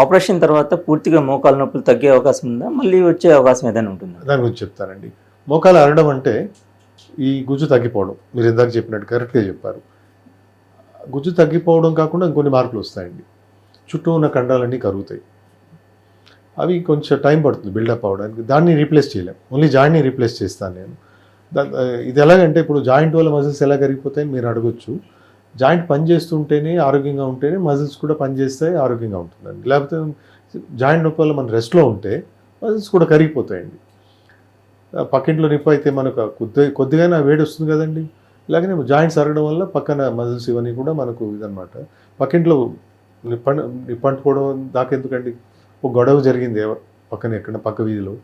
Operation తర్వాత పూర్తిగా మోకాలు నొప్పులు తగ్గే అవకాశం ఉందా? మళ్ళీ వచ్చే అవకాశం ఏదైనా ఉంటుందా? దాని గురించి చెప్తానండి. మోకాలు అరగడం అంటే ఈ గుజ్జు తగ్గిపోవడం. మీరు ఇందాక చెప్పినట్టు కరెక్ట్గా చెప్పారు. గుజ్జు తగ్గిపోవడం కాకుండా ఇంకొన్ని మార్పులు వస్తాయండి. చుట్టూ ఉన్న కండాలన్నీ కరుగుతాయి. అవి కొంచెం టైం పడుతుంది బిల్డప్ అవ్వడానికి. దాన్ని రీప్లేస్ చేయలేం. ఓన్లీ జాయింట్ని రీప్లేస్ చేస్తాను నేను. ఇది ఎలాగంటే ఇప్పుడు జాయింట్ వల్ల మజిల్స్ ఎలా కరిగిపోతాయని మీరు అడగొచ్చు. జాయింట్ పని చేస్తుంటేనే ఆరోగ్యంగా ఉంటేనే మజిల్స్ కూడా పనిచేస్తాయి ఆరోగ్యంగా ఉంటుందండి. లేకపోతే జాయింట్ నొప్పి వల్ల మనం రెస్ట్లో ఉంటే మజిల్స్ కూడా కరిగిపోతాయండి. పక్కింట్లో నొప్పి అయితే మనకు కొద్ది కొద్దిగానే వేడి వస్తుంది కదండి. ఇలాగనే జాయింట్స్ అరగడం వల్ల పక్కన మజిల్స్ ఇవన్నీ కూడా మనకు ఇదనమాట పక్కింట్లో నిప్ప నిప్పంటుకోవడం దాకా ఎందుకండి? ఒక గొడవ జరిగింది పక్కన ఎక్కడ పక్క వీధిలో.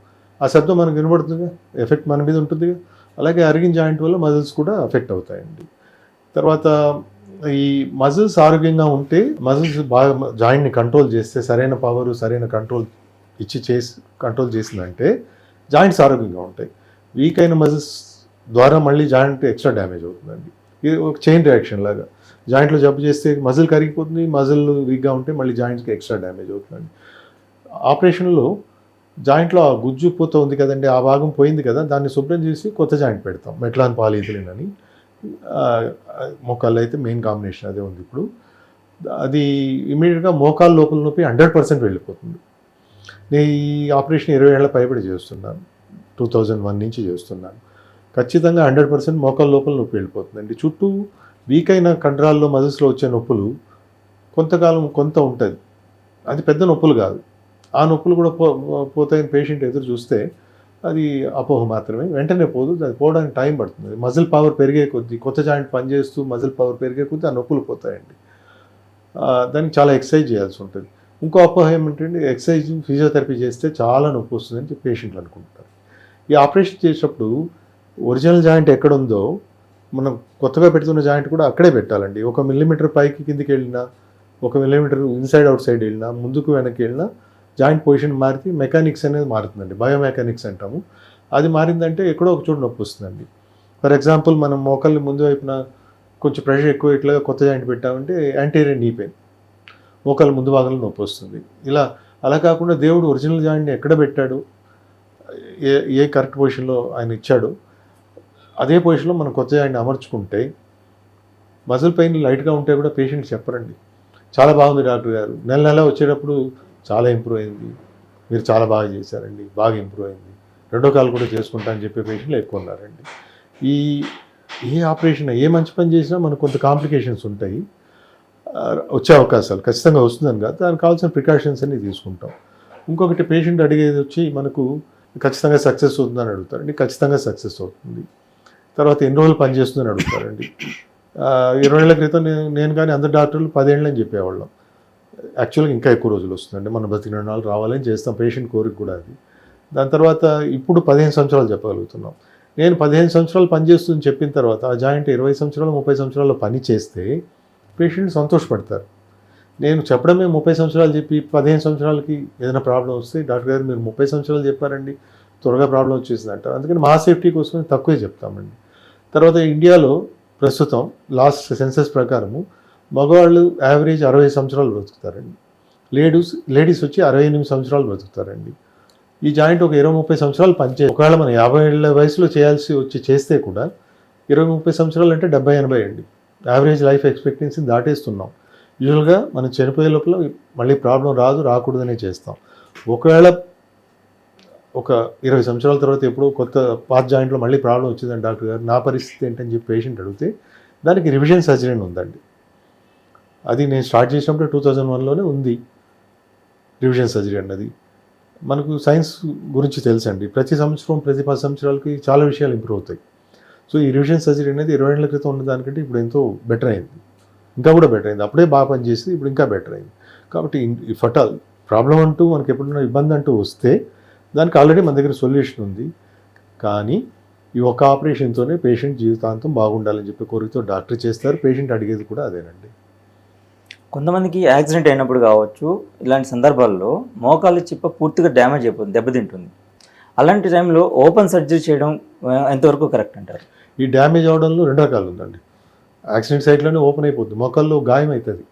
ఆ శబ్దం మనకు వినబడుతుందిగా? ఎఫెక్ట్ మన మీద ఉంటుందిగా? అలాగే అరిగిన జాయింట్ వల్ల మజిల్స్ కూడా ఎఫెక్ట్ అవుతాయండి. తర్వాత ఈ మజిల్స్ ఆరోగ్యంగా ఉంటే మజిల్స్ బాగా జాయింట్ని కంట్రోల్ చేస్తే సరైన పవర్ సరైన కంట్రోల్ ఇచ్చి చేసి కంట్రోల్ చేసిందంటే జాయింట్స్ ఆరోగ్యంగా ఉంటాయి. వీక్ అయిన మజిల్స్ ద్వారా మళ్ళీ జాయింట్ ఎక్స్ట్రా డ్యామేజ్ అవుతుందండి. ఇది ఒక చైన్ రియాక్షన్ లాగా. జాయింట్లో జబ్బు చేస్తే మజిల్ కరిగిపోతుంది మజిల్ వీక్గా ఉంటే మళ్ళీ జాయింట్స్కి ఎక్స్ట్రా డ్యామేజ్ అవుతుందండి. ఆపరేషన్లో జాయింట్లో ఆ గుజ్జు పూత ఉంది కదండి ఆ భాగం పోయింది కదా దాన్ని శుభ్రం చేసి కొత్త జాయింట్ పెడతాం మెట్లాన్ పాలీథిలిన్ అని. మోకాళ్ళు అయితే మెయిన్ కాంబినేషన్ అదే ఉంది ఇప్పుడు. అది ఇమీడియట్గా మోకాళ్ళ లోపల నొప్పి హండ్రెడ్ పర్సెంట్ వెళ్ళిపోతుంది. నేను ఈ ఆపరేషన్ ఇరవై ఏళ్ళ పైబడి చేస్తున్నాను. టూ థౌజండ్ వన్ నుంచి చేస్తున్నాను. ఖచ్చితంగా హండ్రెడ్ పర్సెంట్ మోకాళ్ళ లోపల నొప్పి వెళ్ళిపోతుందండి. చుట్టూ వీక్ అయిన కండరాల్లో మజిల్స్లో వచ్చే నొప్పులు కొంతకాలం కొంత ఉంటుంది. అది పెద్ద నొప్పులు కాదు. ఆ నొప్పులు కూడా పో పోతాయని పేషెంట్ ఎదురు చూస్తే అది అపోహ మాత్రమే. వెంటనే పోదు అది పోవడానికి టైం పడుతుంది. మజిల్ పవర్ పెరిగే కొద్దీ కొత్త జాయింట్ పనిచేస్తూ మజిల్ పవర్ పెరిగే కొద్దీ ఆ నొప్పులు పోతాయండి. దానికి చాలా ఎక్సర్సైజ్ చేయాల్సి ఉంటుంది. ఇంకో అపోహ ఏమిటంటే ఎక్సర్సైజ్ ఫిజియోథెరపీ చేస్తే చాలా నొప్పి వస్తుందని చెప్పి పేషెంట్లు అనుకుంటారు. ఈ ఆపరేషన్ చేసేటప్పుడు ఒరిజినల్ జాయింట్ ఎక్కడ ఉందో మనం కొత్తగా పెడుతున్న జాయింట్ కూడా అక్కడే పెట్టాలండి. ఒక మిల్లీమీటర్ పైకి కిందికి వెళ్ళినా ఒక మిల్లీమీటర్ ఇన్సైడ్ అవుట్ సైడ్ వెళ్ళినా ముందుకు వెనక్కి వెళ్ళినా జాయింట్ పొజిషన్ మారితే మెకానిక్స్ అనేది మారుతుందండి బయోమెకానిక్స్ అంటాము. అది మారిందంటే ఎక్కడో ఒక చోటు నొప్పి వస్తుందండి. ఫర్ ఎగ్జాంపుల్ మనం మోకాళ్ళని ముందు వైపున కొంచెం ప్రెషర్ ఎక్కువ ఇట్లా కొత్త జాయింట్ పెట్టామంటే యాంటీరియర్ నీ పెయిన్. మోకాళ్ళ ముందు భాగంలో నొప్పి వస్తుంది. ఇలా అలా కాకుండా దేవుడు ఒరిజినల్ జాయింట్ని ఎక్కడ పెట్టాడు? ఏ ఏ కరెక్ట్ పొజిషన్లో ఆయన ఇచ్చాడు? అదే పొజిషన్లో మనం కొత్త జాయింట్ని అమర్చుకుంటే మజిల్ పెయిన్ లైట్గా ఉంటే కూడా పేషెంట్ చెప్పరండి. చాలా బాగుంది డాక్టర్ గారు. నెల నెల వచ్చేటప్పుడు చాలా ఇంప్రూవ్ అయింది. మీరు చాలా బాగా చేశారండి. బాగా ఇంప్రూవ్ అయింది. రెండో కాలు కూడా చేసుకుంటా అని చెప్పే పేషెంట్లు ఎక్కువ ఉన్నారండి. ఈ ఏ ఆపరేషన్ ఏ మంచి పని చేసినా మనకు కొంత కాంప్లికేషన్స్ ఉంటాయి. వచ్చే అవకాశాలు ఖచ్చితంగా వస్తుందని కాదు. దానికి కావాల్సిన ప్రికాషన్స్ అన్ని తీసుకుంటాం. ఇంకొకటి పేషెంట్ అడిగేది వచ్చి మనకు ఖచ్చితంగా సక్సెస్ అవుతుందని అడుగుతారండి. ఖచ్చితంగా సక్సెస్ అవుతుంది. తర్వాత ఎన్ని రోజులు పనిచేస్తుందని అడుగుతారండి. ఇరవై ఏళ్ళ క్రితం నేను నేను కానీ అందరు డాక్టర్లు పదేళ్ళు అని చెప్పేవాళ్ళం. యాక్చువల్గా ఇంకా ఎక్కువ రోజులు వస్తుందండి. మనం బతికిన నాలుగు రావాలని చేస్తాం. పేషెంట్ కోరిక కూడా అది. దాని తర్వాత ఇప్పుడు పదిహేను సంవత్సరాలు చెప్పగలుగుతున్నాం. నేను పదిహేను సంవత్సరాలు పనిచేస్తుందని చెప్పిన తర్వాత ఆ జాయింట్ ఇరవై సంవత్సరాలు ముప్పై సంవత్సరాల్లో పని చేస్తే పేషెంట్ సంతోషపడతారు. నేను చెప్పడమే ముప్పై సంవత్సరాలు చెప్పి పదిహేను సంవత్సరాలకి ఏదైనా ప్రాబ్లం వస్తే డాక్టర్ గారు మీరు ముప్పై సంవత్సరాలు చెప్పారండి. త్వరగా ప్రాబ్లం వచ్చేసింది అంటారు. అందుకని మా సేఫ్టీ కోసం తక్కువే చెప్తామండి. తర్వాత ఇండియాలో ప్రస్తుతం లాస్ట్ సెన్సస్ ప్రకారము మగవాళ్ళు యావరేజ్ అరవై సంవత్సరాలు బ్రతుకుతారండి. లేడీస్ లేడీస్ వచ్చి అరవై ఎనిమిది సంవత్సరాలు బ్రతుకుతారండి. ఈ జాయింట్ ఒక ఇరవై ముప్పై సంవత్సరాలు పనిచే ఒకవేళ మనం యాభై ఏళ్ళ వయసులో చేయాల్సి వచ్చి చేస్తే కూడా ఇరవై ముప్పై సంవత్సరాలు అంటే డెబ్బై ఎనభై అండి. యావరేజ్ లైఫ్ ఎక్స్పెక్టెన్సీ దాటేస్తున్నాం. యూజువల్గా మనం చనిపోయే లోపల మళ్ళీ ప్రాబ్లం రాదు రాకూడదనే చేస్తాం. ఒకవేళ ఒక ఇరవై సంవత్సరాల తర్వాత ఎప్పుడు కొత్త పాత జాయింట్లో మళ్ళీ ప్రాబ్లం వచ్చిందని డాక్టర్ గారు నా పరిస్థితి ఏంటని చెప్పి పేషెంట్ అడిగితే దానికి రివిజన్ సర్జరీ ఉందండి. అది నేను స్టార్ట్ చేసినప్పుడు టూ థౌజండ్ వన్లోనే ఉంది రివిజన్ సర్జరీ అన్నది. మనకు సైన్స్ గురించి తెలుసండి. ప్రతి సంవత్సరం ప్రతి పది సంవత్సరాలకి చాలా విషయాలు ఇంప్రూవ్ అవుతాయి. సో ఈ రివిజన్ సర్జరీ అనేది ఇరవై ఏళ్ళ క్రితం ఉన్న దానికంటే ఇప్పుడు ఎంతో బెటర్ అయింది. ఇంకా కూడా బెటర్ అయింది. అప్పుడే బాగా పనిచేసింది ఇప్పుడు ఇంకా బెటర్ అయింది. కాబట్టి ఫటాల్ ప్రాబ్లం అంటూ మనకి ఎప్పుడైనా ఇబ్బంది అంటూ వస్తే దానికి ఆల్రెడీ మన దగ్గర సొల్యూషన్ ఉంది. కానీ ఈ ఒక్క ఆపరేషన్తోనే పేషెంట్ జీవితాంతం బాగుండాలని చెప్పి కోరికతో డాక్టర్ చేస్తారు. పేషెంట్ అడిగేది కూడా అదేనండి. కొంతమందికి యాక్సిడెంట్ అయినప్పుడు కావచ్చు ఇలాంటి సందర్భాల్లో మోకాలు చిప్ప పూర్తిగా డ్యామేజ్ అయిపోతుంది దెబ్బతింటుంది. అలాంటి టైంలో ఓపెన్ సర్జరీ చేయడం ఎంతవరకు కరెక్ట్ అంటారు? ఈ డ్యామేజ్ అవడంలో రెండు రకాలు ఉందండి. యాక్సిడెంట్ సైట్లోనే ఓపెన్ అయిపోతుంది. మొక్కల్లో గాయం అవుతుంది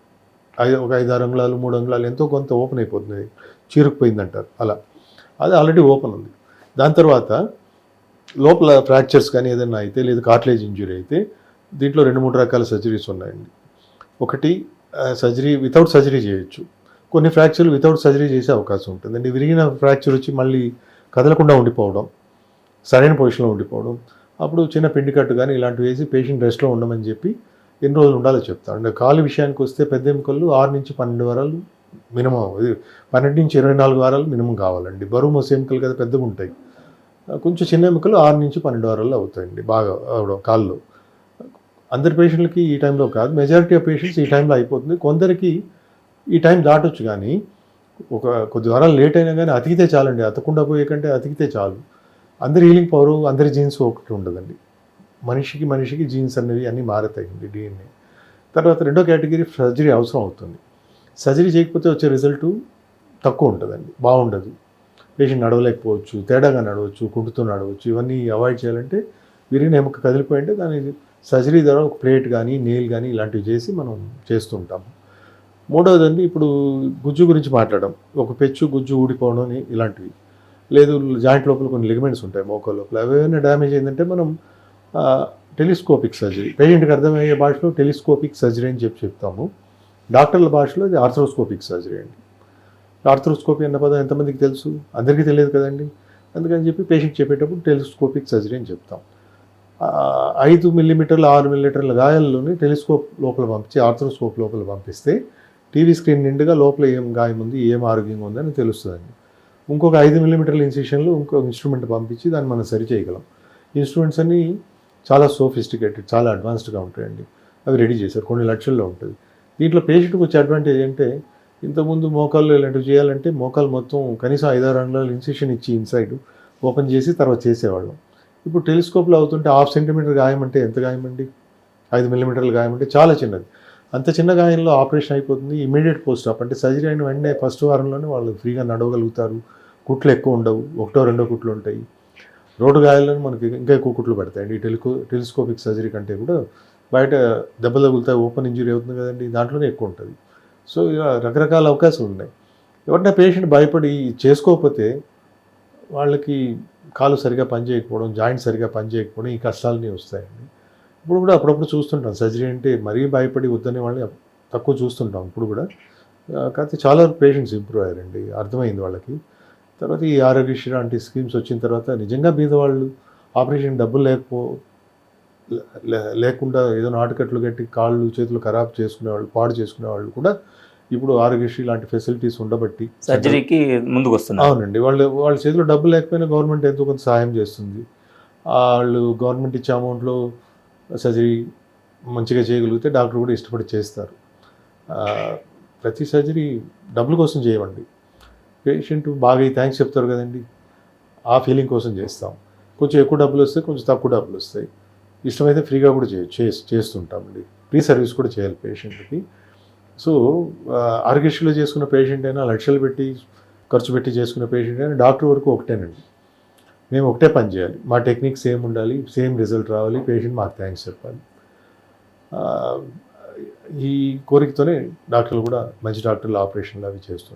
ఐదు ఒక ఐదు ఆరు అంగుళాలు మూడు అంగుళాలు ఎంతో కొంత ఓపెన్ అయిపోతుంది. చీరుకుపోయింది అంటారు అలా. అది ఆల్రెడీ ఓపెన్ ఉంది. దాని తర్వాత లోపల ఫ్రాక్చర్స్ కానీ ఏదైనా అయితే లేదు కార్టిలేజ్ ఇంజురీ అయితే దీంట్లో రెండు మూడు రకాల సర్జరీస్ ఉన్నాయండి. ఒకటి సర్జరీ వితౌట్ సర్జరీ చేయొచ్చు. కొన్ని ఫ్రాక్చర్లు వితౌట్ సర్జరీ చేసే అవకాశం ఉంటుంది. అండి విరిగిన ఫ్రాక్చర్ వచ్చి మళ్ళీ కదలకుండా ఉండిపోవడం సరైన పొజిషన్లో ఉండిపోవడం అప్పుడు చిన్న పిండి కట్టు కానీ ఇలాంటివి వేసి పేషెంట్ రెస్ట్లో ఉండమని చెప్పి ఎన్ని రోజులు ఉండాలో చెప్తారు అంటే కాలు విషయానికి వస్తే పెద్ద ఎముకలు ఆరు నుంచి పన్నెండు వారాలు మినిమం పన్నెండు నుంచి ఇరవై నాలుగు వారాలు మినిమం కావాలండి. బరువు మోసే ఎముకలు కదా పెద్దగా ఉంటాయి కొంచెం చిన్న ఎముకలు ఆరు నుంచి పన్నెండు వారాల్లో అవుతాయండి. బాగా అవడం కాళ్ళు అందరి పేషెంట్లకి ఈ టైంలో కాదు. మెజారిటీ ఆఫ్ పేషెంట్స్ ఈ టైంలో అయిపోతుంది. కొందరికి ఈ టైం దాటొచ్చు కానీ ఒక కొద్ది వారాలు లేట్ అయినా కానీ అతికితే చాలండి. అతకుండా పోయే కంటే అతికితే చాలు. అందరి హీలింగ్ పవర్ అందరి జీన్స్ ఒకటి ఉండదండి. మనిషికి మనిషికి జీన్స్ అనేవి అన్నీ మారతాయండి డిఎన్ఏ తర్వాత రెండో కేటగిరీ సర్జరీ అవసరం అవుతుంది. సర్జరీ చేయకపోతే వచ్చే రిజల్ట్ తక్కువ ఉంటుందండి. బాగుండదు. పేషెంట్ నడవలేకపోవచ్చు తేడాగా నడవచ్చు కుంటుతూ నడవచ్చు. ఇవన్నీ అవాయిడ్ చేయాలంటే విరిగిన ఎముక కదిలిపోయింటే దాని సర్జరీ ద్వారా ఒక ప్లేట్ కానీ నెయిల్ కానీ ఇలాంటివి చేసి మనం చేస్తుంటాము మూడవది అండి ఇప్పుడు గుజ్జు గురించి మాట్లాడడం. ఒక పెచ్చు గుజ్జు ఊడిపోవడం అని ఇలాంటివి. లేదు జాయింట్ లోపల కొన్ని లిగమెంట్స్ ఉంటాయి మోకో లోపల. అవి ఏమైనా డ్యామేజ్ అయిందంటే మనం టెలిస్కోపిక్ సర్జరీ. పేషెంట్కి అర్థమయ్యే భాషలో టెలిస్కోపిక్ సర్జరీ అని చెప్పి చెప్తాము. డాక్టర్ల భాషలో అది ఆర్థ్రోస్కోపిక్ సర్జరీ అండి. ఆర్థ్రోస్కోపీ అన్న పదం ఎంతమందికి తెలుసు? అందరికీ తెలియదు కదండి. అందుకని చెప్పి పేషెంట్ చెప్పేటప్పుడు టెలిస్కోపిక్ సర్జరీ అని చెప్తాం. ఐదు మిల్లీమీటర్లు ఆరు మిల్లీమీటర్ల గాయాల్లోని టెలిస్కోప్ లోపల పంపించి ఆర్థ్రోస్కోప్ లోపల పంపిస్తే టీవీ స్క్రీన్ నిండుగా లోపల ఏం గాయం ఉంది ఏం ఆరోగ్యంగా ఉందని తెలుస్తుందండి. ఇంకొక ఐదు మిల్లీమీటర్ల ఇన్సిషన్లు ఇంకో ఇన్స్ట్రుమెంట్ పంపించి దాన్ని మనం సరి చేయగలం. ఇన్స్ట్రుమెంట్స్ అన్నీ చాలా సోఫిస్టికేటెడ్ చాలా అడ్వాన్స్డ్గా ఉంటాయండి. అవి రెడీ చేశారు కొన్ని లక్షల్లో ఉంటుంది. దీంట్లో పేషెంట్కి వచ్చే అడ్వాంటేజ్ అంటే ఇంతకుముందు మోకాళ్ళు ఇలాంటివి చేయాలంటే మోకాలు మొత్తం కనీసం ఐదారు అంగుళాలు ఇన్సిషన్ ఇచ్చి ఇన్సైడ్ ఓపెన్ చేసి తర్వాత చేసేవాళ్ళం. ఇప్పుడు టెలిస్కోప్లో అవుతుంటే హాఫ్ సెంటీమీటర్ గాయం అంటే ఎంత గాయం అండి? ఐదు మిల్లీమీటర్ల గాయం అంటే చాలా చిన్నది. అంత చిన్న గాయంలో ఆపరేషన్ అయిపోతుంది ఇమీడియట్ పోస్ట్ ఆప్ అంటే సర్జరీ అయిన వెంటనే ఫస్ట్ వారంలోనే వాళ్ళు ఫ్రీగా నడవగలుగుతారు. కుట్లు ఎక్కువ ఉండవు ఒకటో రెండో కుట్లు ఉంటాయి. రోడ్డు గాయాలను మనకి ఇంకా ఎక్కువ కుట్లు పడతాయండి. టెలికో టెలిస్కోపిక్ సర్జరీ కంటే కూడా బయట దెబ్బ తగులుతాయి ఓపెన్ ఇంజురీ అవుతుంది కదండి దాంట్లోనే ఎక్కువ ఉంటుంది. సో ఇలా రకరకాల అవకాశాలు ఉన్నాయి. ఎవరైనా పేషెంట్ భయపడి చేసుకోకపోతే వాళ్ళకి కాలు సరిగా పనిచేయకపోవడం జాయింట్ సరిగా పనిచేయకపోవడం ఈ కష్టాలన్నీ వస్తాయండి. ఇప్పుడు కూడా అప్పుడప్పుడు చూస్తుంటాం. సర్జరీ అంటే మరీ భయపడి వద్దనే వాళ్ళని తక్కువ చూస్తుంటాం. ఇప్పుడు కూడా కాకపోతే చాలా పేషెంట్స్ ఇంప్రూవ్ అయ్యారండి. అర్థమైంది వాళ్ళకి. తర్వాత ఈ ఆరోగ్యశ్రీ లాంటి స్కీమ్స్ వచ్చిన తర్వాత నిజంగా బీద వాళ్ళు ఆపరేషన్ డబ్బులు లేకపో లే- లేకుండా ఏదో నాటుకట్లు కట్టి కాళ్ళు చేతులు ఖరాబ్ చేసుకునే వాళ్ళు పాడు చేసుకునే వాళ్ళు కూడా ఇప్పుడు ఆరోగ్యశ్రీ లాంటి ఫెసిలిటీస్ ఉండబట్టి సర్జరీకి ముందుకు వస్తున్నారు అవునండి. వాళ్ళు వాళ్ళ చేతిలో డబ్బు లేకపోయినా గవర్నమెంట్ ఎంతో కొంత సహాయం చేస్తుంది. వాళ్ళు గవర్నమెంట్ ఇచ్చే అమౌంట్లో సర్జరీ మంచిగా చేయగలిగితే డాక్టర్ కూడా ఇష్టపడి చేస్తారు. ప్రతి సర్జరీ డబ్బుల కోసం చేయమండి. పేషెంట్ బాగా థ్యాంక్స్ చెప్తారు కదండి. ఆ ఫీలింగ్ కోసం చేస్తాం. కొంచెం ఎక్కువ డబ్బులు వస్తాయి కొంచెం తక్కువ డబ్బులు వస్తాయి. ఇష్టమైతే ఫ్రీగా కూడా చేస్తుంటామండి. ఫ్రీ సర్వీస్ కూడా చేయాలి పేషెంట్కి సో ఆరోగ్యశ్రీలో చేసుకున్న పేషెంట్ అయినా లక్షలు పెట్టి ఖర్చు పెట్టి చేసుకున్న పేషెంట్ అయినా డాక్టర్ వరకు ఒకటేనండి. మేము ఒకటే పని చేయాలి. మా టెక్నిక్ సేమ్ ఉండాలి సేమ్ రిజల్ట్ రావాలి పేషెంట్ మాకు థ్యాంక్స్ చెప్పాలి. ఈ కోరికతోనే డాక్టర్లు కూడా మంచి డాక్టర్లు ఆపరేషన్లు అవి చేస్తున్నారు.